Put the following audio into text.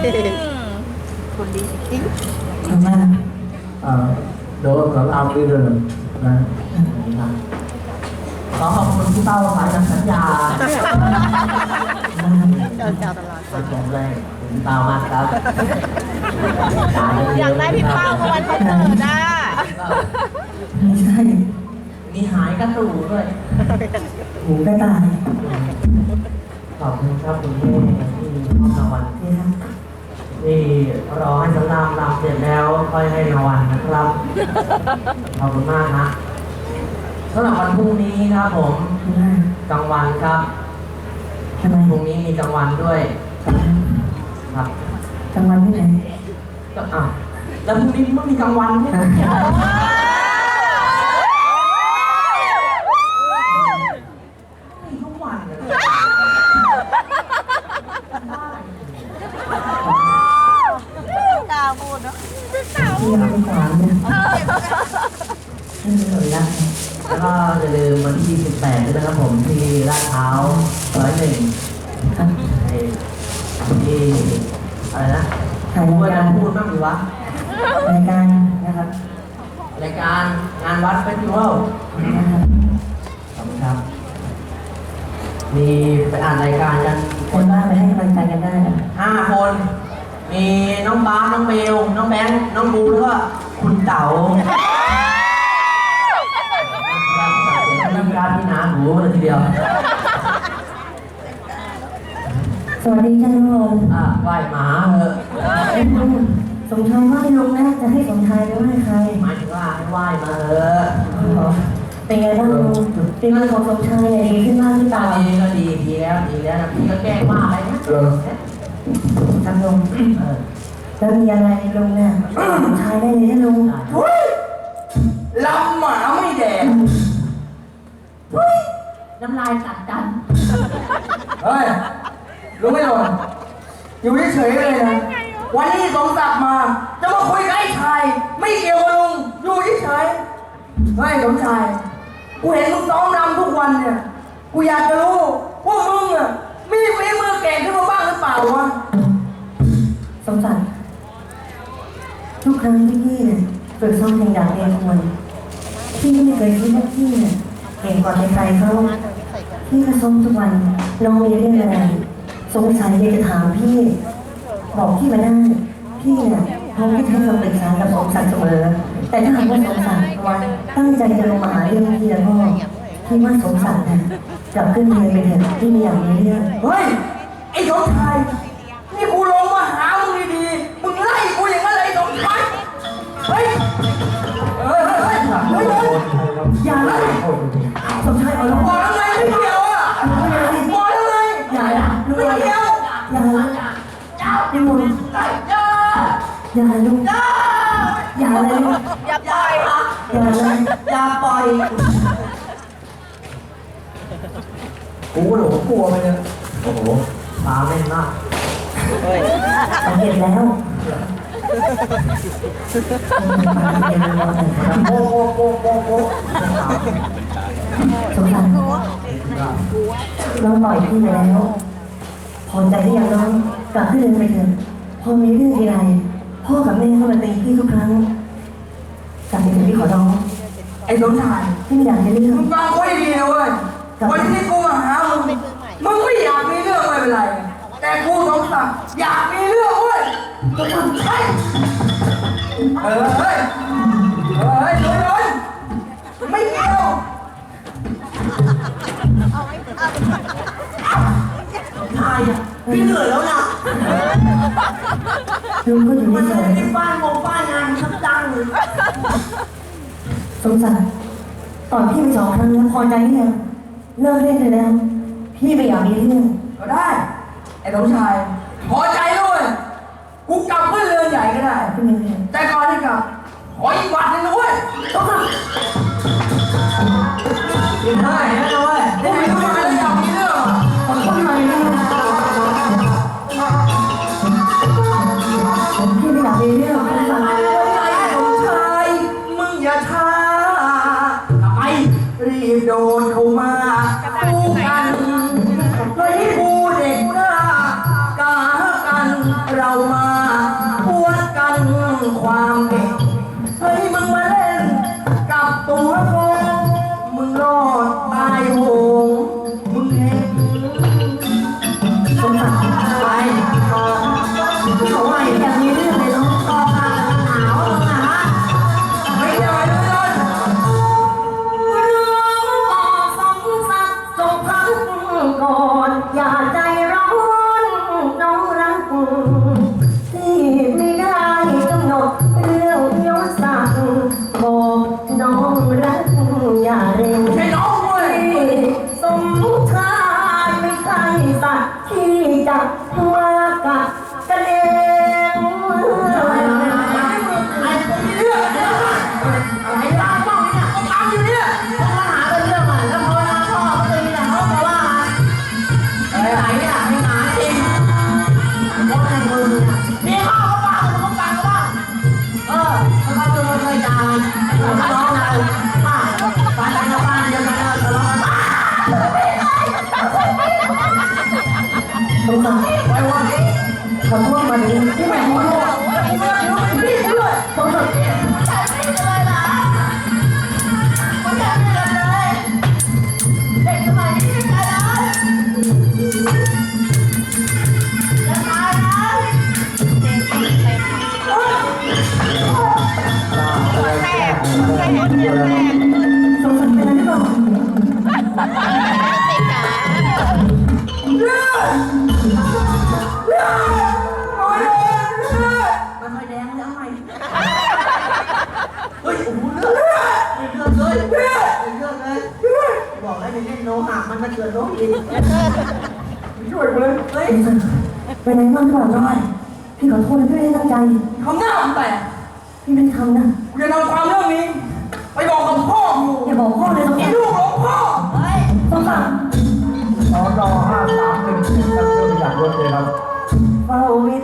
คนดีจริงขอบคุณมากเอ่อโดนกับเราไปเดินนะขอขอบคุณพี่เป้าสายจากสัญญาเจ้าเจ้าตลาดขอบคุณแรกคุณเป้ามากครับอยากได้พี่เป้าเมื่อวันคอนเสิร์ตอะไม่ใช่ มีหายกระตูด้วยหูกระต่ายขอบคุณครับคุณแม่ที่มอบรางวัลนี่ครับนี่ รอให้สำรามรำเสร็จแล้วค่อยให้รางวัลนะครับ ขอบคุณมากนะสำหรับวันพรุ่งนี้ครับผมขอบคุณมากกลางวันครับทำไมพรุ่งนี้มีกลางวันด้วย ครับกลางวันที่ไหนก็อะแล้วพรุ่งนี้มันมีกลางวันไหมมีทุกวันเลยาพูดเนาะที่ยังไม่สามเนี่ยไม่มีหน่วยละแล้วก็อย่าลืมวันที่28ด้วยนะครับผมที่ลาดพร้าวร้อยหนึ่งที่อะไรนะถ่ายรายการพูดบ้างดีวะรายการนะครับรายการงานวัดเฟสติวัลขอบคุณครับ มีไปอ่านรายการกันคนบ้านไปให้กำลังใจกันได้นะห้าคน มีน้องบาสน้องเบล น้องแบงค์ น้องบูแล้วก็คุณเต๋าน้ำการที่นาหูเลยทีเดียว สวัสดีท่านทุกคนอะไหว้หมาเถอะเอ้ยลุงสมชายไหว้ลุงนะจะให้สมชายไปไหว้ใครหมายถึงว่าให้ไหว้มาเถอะอ๋อเป็นไงบ้างลุงปีใหม่ของสมชายเนี่ยดีขึ้นมากหรือเปก็ล่าดีก็ดีดีแล้วดีแล้วนะพี่ก็แกล้งว่าอะไรนะ เออจำลุงเออแล้วมีอะไรลุงเนี่ยสมชายได้เลยนะลุงลำหมาไม่แดงน้ำลายตัดกันเฮ้ยรู้ไหมหล่นอยู่เฉยๆเลยนะวันนี้สมศักดิ์มาจะมาคุยกับไอ้ชาย ไม่เกี่ยวกับลุงอยู่เฉยๆเฮ้ยสมชายกูเห็นมึงซ้อมรำทุกวันเนี่ยกูอยากจะรู้ว่ามึงอะมีฝีมือเก่งขึ้นมาบ้างหรือเปล่าวะ สมศักดิ์ทุกครั้งที่พี่เนี่ยฝึกซ้อมเพลงดาบเรียนควรพี่ก็ไม่เคยคิดว่าพี่เนี่ยเก่งกว่าใครๆเขาพี่ก็ซ้อมทุกวันน้องมีเรื่องอะไรสงสัยอยากจะถามพี่ บอกพี่มาได้พี่เนี่ยพร้อมที่จะให้คำปรึกษากับสมศักดิ์เสมอแต่ถ้าหากว่าสมศักดิ์วันตั้งใจจะลงมาหาเรื่องพี่แล้วก็พี่ว่าสมศักดิ์เนี่ยกลับขึ้นเรียนไปเถอะพี่ไม่อยากมีเรื่องเฮ้ยไอ้สมชาย อย่าลุงอย่าเลยลุงอย่าปล่อยอย่าเลยอย่าปล่อยกูหลงกลัวไปเลยโอ้โหตาแม่นมากสังเกตแล้วโอ้โหโอ้โหโอ้โหสงสารน้องปล่อยพี่ไปแล้วพอใจที่ยังน้องกลับขึ้นเรือนไปเถอะพอมีเรื่องทีไร พ่อกับแม่เข้ามาตีพี่ทุกครั้งกลับไปเถอะพี่ขอร้อง ไอ้สมชายพี่ไม่อยากจะเรื่องมึงฟังกูให้ดีนะเว้ยวันที่กูมาหามึงมึงไม่อยากมีเรื่องไม่เป็นไร แต่กูสมศักดิ์อยากมีเรื่องเว้ยก็ทำใช่เออเฮ้ยเฮ้ยโดนโดนไม่เกี่ยวตายอะพี่เหนื่อยแล้วนะ ลุงก็อยู่มันเฉไม่ยได้บ้านงงบ้านงานทับจังเลยๆสงสารต่อยพี่ไปสองครั้งแล้วพอใจหรือยังเลิกเล่นเลยแล้วพี่ไม่อยากมีเรื่องก็ได้ ไอ้สมชาย พอใจด้วยกูกลับขึ้นเรือนใหญ่ก็ได้พี่ไม่เรื่องแต่ก่อนที่กลับขออีกบาทหนึงนะเว้ย ต้องทำกิ ไม่อไม่หรอกมึงอย่าช้าไมรีบโดนเขามาคู่กันเฮ้ยคู่เด็กหน้ากกันเรามาปวกันความเด็ก ไม่ต้องเราป้าป้าจะกันเะเลาะกันป้าลูาไม่าขอโทษมาดิที่แม่ มันไม่แดงแล้วไงเฮ้ยอ้โหเลือดไม่เลือดเลยไม่เลือดเลยบอกให้ไปเล่นโลหะมันมาเกิดโรคอีกช่วยกูเลยไปไหนบ้างก่อนหน่อยพี่ขอโทษนะพี่ไม่ได้ตั้งใจ เขาหน้าผมแต่พี่ไม่ได้ทำนะ กูจะนอนควา Wow, we.